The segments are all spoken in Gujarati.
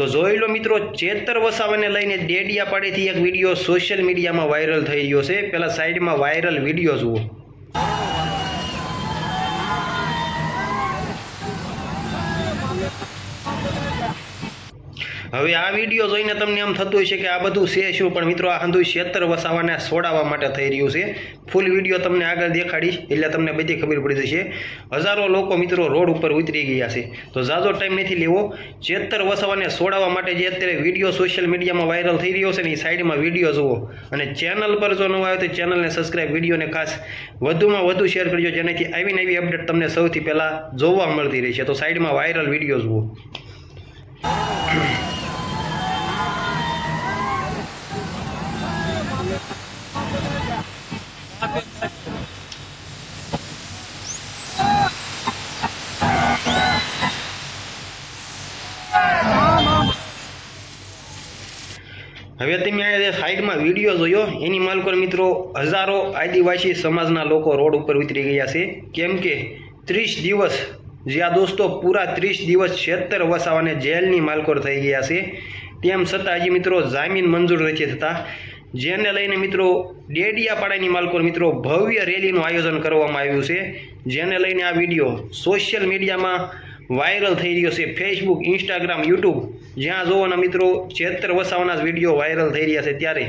તો જોઈ લો મિત્રો, ચેતર વસાવાને લઈને ડેડિયા પાડેથી એક વીડિયો સોશિયલ મીડિયામાં વાયરલ થઈ ગયો છે. પેલા સાઈડમાં વાયરલ વીડિયો જુઓ. હવે આ વીડિયો જોઈને તમને એમ થતું હશે કે આ બધું છે શું? પણ મિત્રો, આ હંધુ ક્ષેત્ર વસાવાને છોડાવવા માટે થઈ રહ્યું છે. ફૂલ વીડિયો તમને આગળ દેખાડીશ, એટલે તમને બધી ખબર પડી જશે. હજારો લોકો મિત્રો રોડ ઉપર ઉતરી ગયા છે. તો ઝાઝો ટાઈમ નથી લેવો. ચેતર વસાવાને છોડાવવા માટે જે અત્યારે વીડિયો સોશિયલ મીડિયામાં વાયરલ થઈ રહ્યો છે ને એ સાઈડમાં વીડિયો જુઓ. અને ચેનલ પર જો ન આવે તો ચેનલને સબસ્ક્રાઈબ વિડીયોને ખાસ વધુમાં વધુ શેર કરજો, જેનાથી આવીને નવી અપડેટ તમને સૌથી પહેલાં જોવા મળતી રહેશે. તો સાઈડમાં વાયરલ વીડિયો જુઓ. હવે તમે આ જે સાઈડમાં વીડિયો જોયો, એની માલકોર મિત્રો હજારો આદિવાસી સમાજના લોકો રોડ ઉપર ઉતરી ગયા છે. કેમ કે ત્રીસ દિવસ જ્યાં દોસ્તો પૂરા ત્રીસ દિવસ છેતર વસાવાને જેલની માલકોર થઈ ગયા છે. તેમ છતાં હજી મિત્રો જામીન મંજૂર નથી થતા. જેને લઈને મિત્રો ડેડિયાપાડાની માલકોર મિત્રો ભવ્ય રેલીનું આયોજન કરવામાં આવ્યું છે. જેને લઈને આ વીડિયો સોશિયલ મીડિયામાં વાયરલ થઈ રહ્યો છે ફેસબુક ઇન્સ્ટાગ્રામ યુટ્યુબ જ્યાં જોવાના મિત્રો ચેતર વસાવાના જ વીડિયો વાયરલ થઈ રહ્યા છે ત્યારે.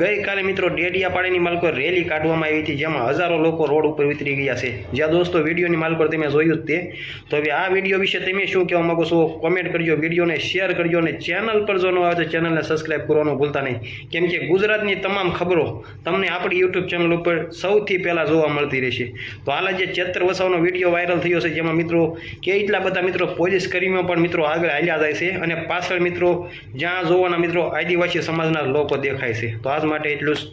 ગઈકાલે મિત્રો ડેડિયાપાડાની માલકો રેલી કાઢવામાં આવી હતી, જેમાં હજારો લોકો રોડ ઉપર ઉતરી ગયા છે. જ્યાં દોસ્તો, વિડીયોની માલકો તમે જોયું જ તે. તો હવે આ વીડિયો વિશે તમે શું કહેવા માગો છો? કોમેન્ટ કરજો, વિડીયોને શેર કરજો અને ચેનલ પર જો ન આવે તો ચેનલને સબસ્ક્રાઈબ કરવાનું ભૂલતા નહીં. કેમ કે ગુજરાતની તમામ ખબરો તમને આપણી યુટ્યુબ ચેનલ ઉપર સૌથી પહેલાં જોવા મળતી રહેશે. તો હાલ જે ચેતર વસાવાનો વીડિયો વાયરલ થયો છે, જેમાં મિત્રો કેટલા બધા મિત્રો પોલીસ કર્મીઓ પણ મિત્રો આગળ હાલ્યા જાય છે અને પાછળ મિત્રો જ્યાં જોવાના મિત્રો આદિવાસી સમાજના લોકો દેખાય છે. તો આજ માટે એટલું જ.